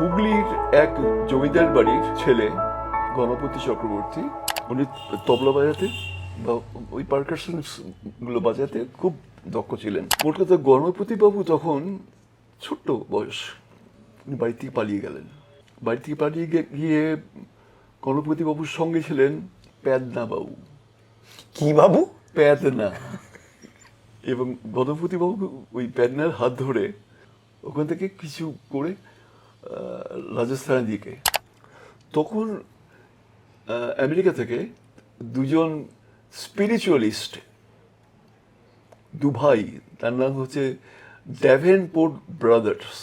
হুগলির এক জমিদার বাড়ির ছেলে গণপতি চক্রবর্তী উনি তবলা বাজাতে বা ওই গুলো বাজাতে খুব দক্ষ ছিলেন। কলকাতার গণপতি বাবু তখন ছোট্ট বয়স উনি বাড়ি থেকে পালিয়ে গেলেন। বাড়ি থেকে পালিয়ে গিয়ে গণপতি বাবুর সঙ্গে ছিলেন প্যাদনা বাবু। কি বাবু? প্যাদনা। এবং গণপতি বাবু ওই প্যাদনার হাত ধরে ওখান থেকে কিছু করে রাজস্থানের দিকে। তখন আমেরিকা থেকে দুজন স্পিরিচুয়ালিস্ট দু ভাই তার নাম হচ্ছে ড্যাভেন পোর্ট ব্রাদার্স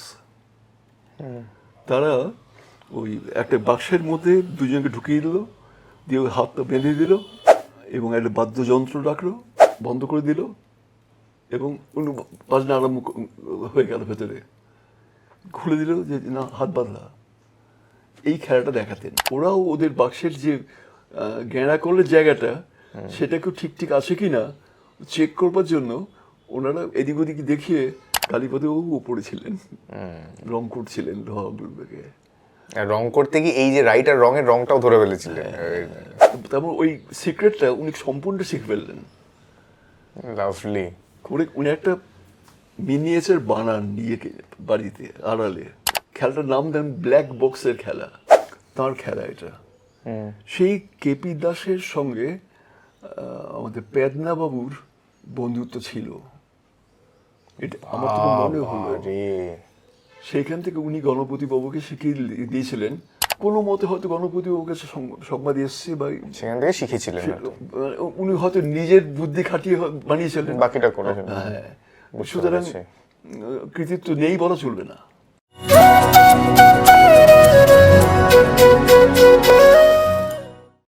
তারা ওই একটা বাক্সের মধ্যে দুজনকে ঢুকিয়ে দিল দিয়ে ওই হাতটা বেঁধে দিল এবং একটা বাদ্যযন্ত্র রাখল বন্ধ করে দিল এবং বাজনা আরম্ভ হয়ে গেল ভেতরে। খুলে দিল যে না হাত বাঁধা এই খেলাটা দেখাতেন। ওরাও ওদের বাক্সের যে গেঁড়া করলের জায়গাটা সেটাকেও ঠিক ঠিক আছে কি না চেক করবার জন্য ওনারা এদিক ওদিক দেখিয়ে কালীপদবাবু উপরে ছিলেন। রং করছিলেন আর রং করতে গিয়ে এই যে রাইটার রঙের রংটাও ধরে ফেলেছিলেন। তারপর ওই সিক্রেটটা উনি সম্পূর্ণ শিখে ফেললেন। লাভলি করে উনি একটা মিনিয়েচার বানান নিয়ে বাড়িতে আড়ালে। খেলাটার নাম দেন ব্ল্যাক বক্সের খেলা। তার খেলা এটা। সেই কেপি দাসের সঙ্গে আমাদের পেদনা বাবুর বন্ধুত্ব ছিল। এটা আমার তো মনে হলো। সেইখান থেকে উনি গণপতি বাবুকে শিখিয়ে দিয়েছিলেন। কোনো মতে হয়তো গণপতি বাবুর কাছে সংবাদ এসছে বা সেখান থেকে শিখেছিলেন উনি হয়তো নিজের বুদ্ধি খাটিয়ে বানিয়েছিলেন। বাকিটা করেছেন। হ্যাঁ। সুতরাং কৃতিত্ব নেই বলা চলবে না।